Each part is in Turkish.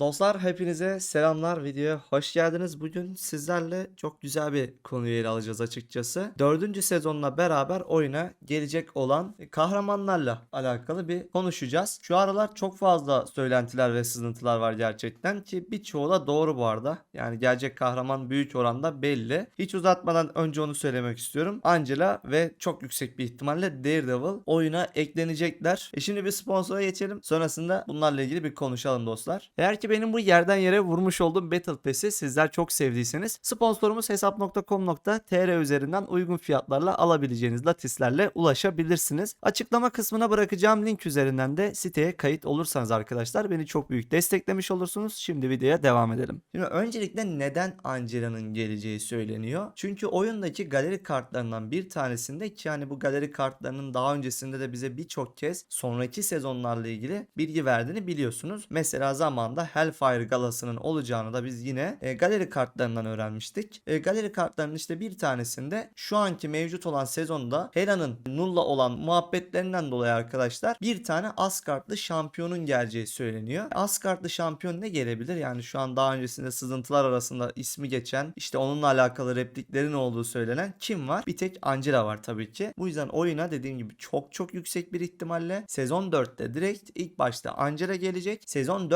Dostlar hepinize selamlar videoya hoş geldiniz. Bugün sizlerle çok güzel bir konuyu ele alacağız açıkçası. Dördüncü sezonla beraber oyuna gelecek olan kahramanlarla alakalı bir konuşacağız. Şu aralar çok fazla söylentiler ve sızıntılar var gerçekten ki birçoğu da doğru bu arada. Yani gelecek kahraman büyük oranda belli. Hiç uzatmadan önce onu söylemek istiyorum. Angela ve çok yüksek bir ihtimalle Daredevil oyuna eklenecekler. E şimdi bir sponsora geçelim. Sonrasında bunlarla ilgili bir konuşalım dostlar. Eğer ki benim bu yerden yere vurmuş olduğum Battle Pass'i sizler çok sevdiyseniz sponsorumuz hesap.com.tr üzerinden uygun fiyatlarla alabileceğiniz latislerle ulaşabilirsiniz. Açıklama kısmına bırakacağım link üzerinden de siteye kayıt olursanız arkadaşlar beni çok büyük desteklemiş olursunuz. Şimdi videoya devam edelim. Şimdi öncelikle neden Angela'nın geleceği söyleniyor? Çünkü oyundaki galeri kartlarından bir tanesinde ki yani bu galeri kartlarının daha öncesinde de bize birçok kez sonraki sezonlarla ilgili bilgi verdiğini biliyorsunuz. Mesela zamanda Hellfire galasının olacağını da biz yine e, galeri kartlarından öğrenmiştik. E, galeri kartlarının işte bir tanesinde şu anki mevcut olan sezonda Hela'nın Null'la olan muhabbetlerinden dolayı arkadaşlar bir tane Asgard'lı şampiyonun geleceği söyleniyor. Asgard'lı şampiyon ne gelebilir? Yani şu an daha öncesinde sızıntılar arasında ismi geçen işte onunla alakalı repliklerin olduğu söylenen kim var? Bir tek Angela var tabii ki. Bu yüzden oyuna dediğim gibi çok çok yüksek bir ihtimalle sezon 4'te direkt ilk başta Angela gelecek. Sezon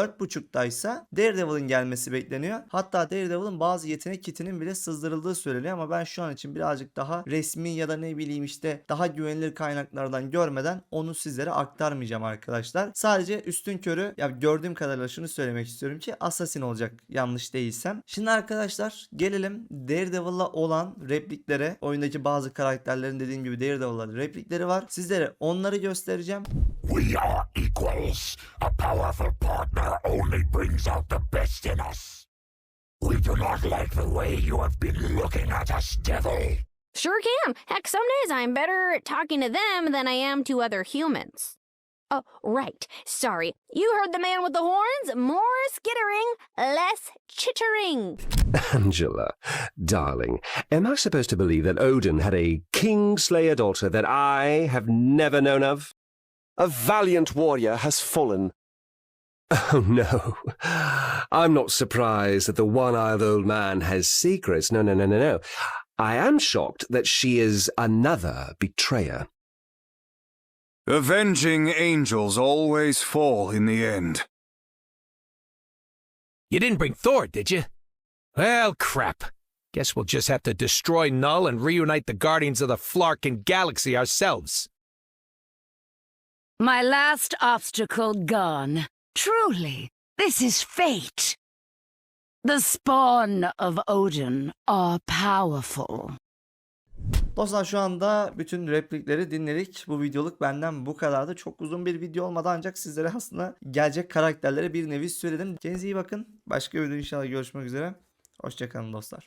4.5'taysa Daredevil'ın gelmesi bekleniyor. Hatta Daredevil'ın bazı yetenek kitinin bile sızdırıldığı söyleniyor ama ben şu an için birazcık daha resmi ya da ne bileyim işte daha güvenilir kaynaklardan görmeden onu sizlere aktarmayacağım arkadaşlar. Sadece üstün körü ya gördüğüm kadarıyla şunu söylemek istiyorum ki Assassin olacak yanlış değilsem. Şimdi arkadaşlar gelelim Daredevil'la olan repliklere. Oyundaki bazı karakterlerin dediğim gibi Daredevil'la replikleri var. Sizlere onları göstereceğim. We are equals. A powerful partner only brings out the best in us. We do not like the way you have been looking at us, devil. Sure can. Heck, some days I'm better at talking to them than I am to other humans. Oh, right. Sorry. You heard the man with the horns. More skittering, less chittering. Angela, darling, am I supposed to believe that Odin had a Kingslayer daughter that I have never known of? A valiant warrior has fallen. Oh, no. I'm not surprised that the one eyed old man has secrets. No, no, no, no, no. I am shocked that she is another betrayer. Avenging angels always fall in the end. You didn't bring Thor, did you? Well, crap. Guess we'll just have to destroy Null and reunite the Guardians of the Flarkin Galaxy ourselves. My last obstacle gone. Truly, this is fate. The spawn of Odin are powerful. Dostlar şu anda bütün replikleri dinledik. Bu videoluk benden bu kadardı. Çok uzun bir video olmadı ancak sizlere aslında gelecek karakterlere bir nevi söyledim. Kendinize iyi bakın. Başka bir videoda inşallah görüşmek üzere. Hoşçakalın dostlar.